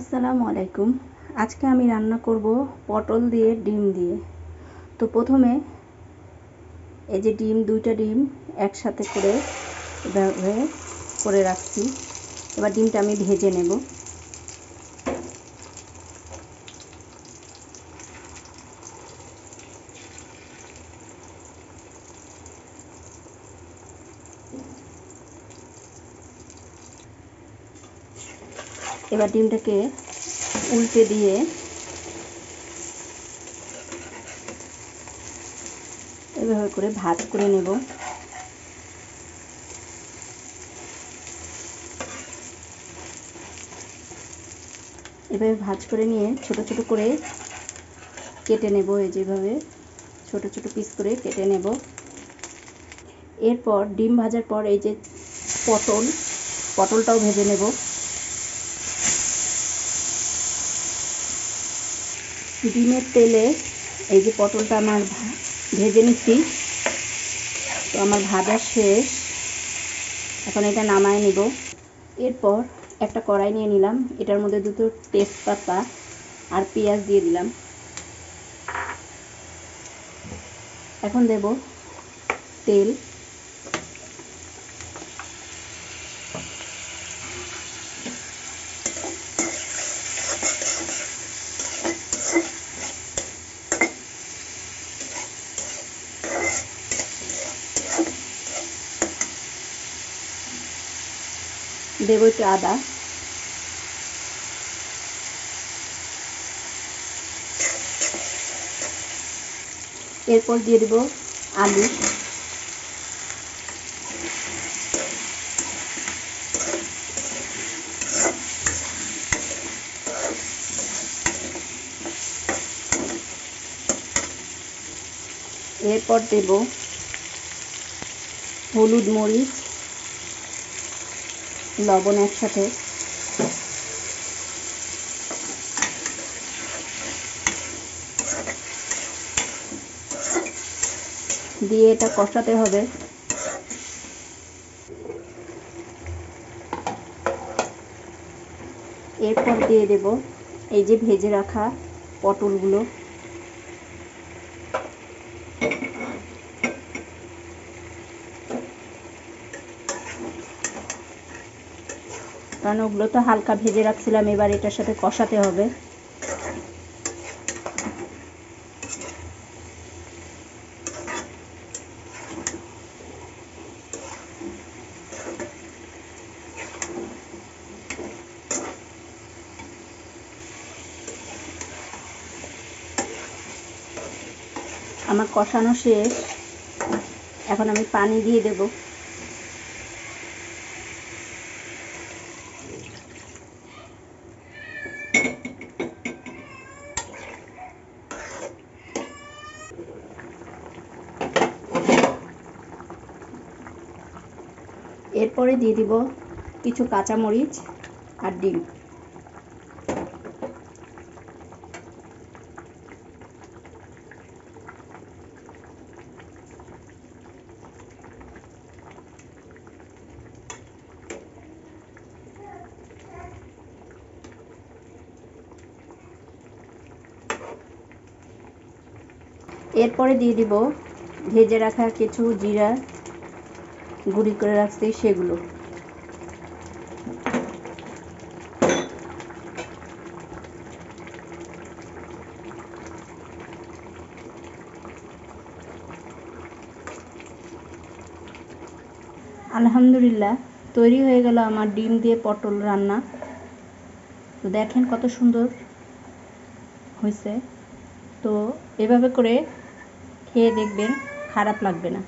আসসালামু আলাইকুম। আজকে আমি রান্না করব পটল দিয়ে ডিম দিয়ে। তো প্রথমে এই যে ডিম, দুইটা ডিম একসাথে করে করে রাখছি। এবার ডিমটা আমি ভেজে নেব। এবার ডিমটাকে উল্টে দিয়ে এভাবে করে ভাজ করে নেব। এভাবে ভাজ করে নিয়ে ছোট ছোট করে কেটে নেব, এই যেভাবে ছোট ছোট পিস করে কেটে নেব। এরপর ডিম ভাজার পর এই যে পটল, পটলটাও ভেজে নেব। ডিমের তেলে এই যে পটলটা আমার ভেজে নিচ্ছি। তো আমার ভাজা শেষ। এখন এটা নামায় নিব। এরপর একটা কড়াই নিয়ে নিলাম। এটার মধ্যে দুটো তেজপাতা আর পেঁয়াজ দিয়ে দিলাম। এখন দেব তেল। দেবো একটু আদা। এরপর দিয়ে দেবো আলু। এরপর দেব হলুদ মরিচ। লবণ একসাথে। দিয়ে এটা কষাতে হবে। এরপর দিয়ে দেব এই যে ভেজে রাখা পটলগুলো। কারণ ওগুলো তো হালকা ভেজে রাখছিলাম, এবার এটার সাথে কষাতে হবে। আমার কষানো শেষ। এখন আমি পানি দিয়ে দেবো। এরপরে দিয়ে দিব কিছু কাঁচামরিচ আর ডিম। এরপরে দিয়ে দিব ভেজে রাখা কিছু জিরা গুঁড়ি করে রাখছি সেগুলো। আলহামদুলিল্লাহ, তৈরি হয়ে গেল আমার ডিম দিয়ে পটল রান্না। তো দেখেন কত সুন্দর হয়েছে। তো এভাবে করে খেয়ে দেখবেন, খারাপ লাগবে না।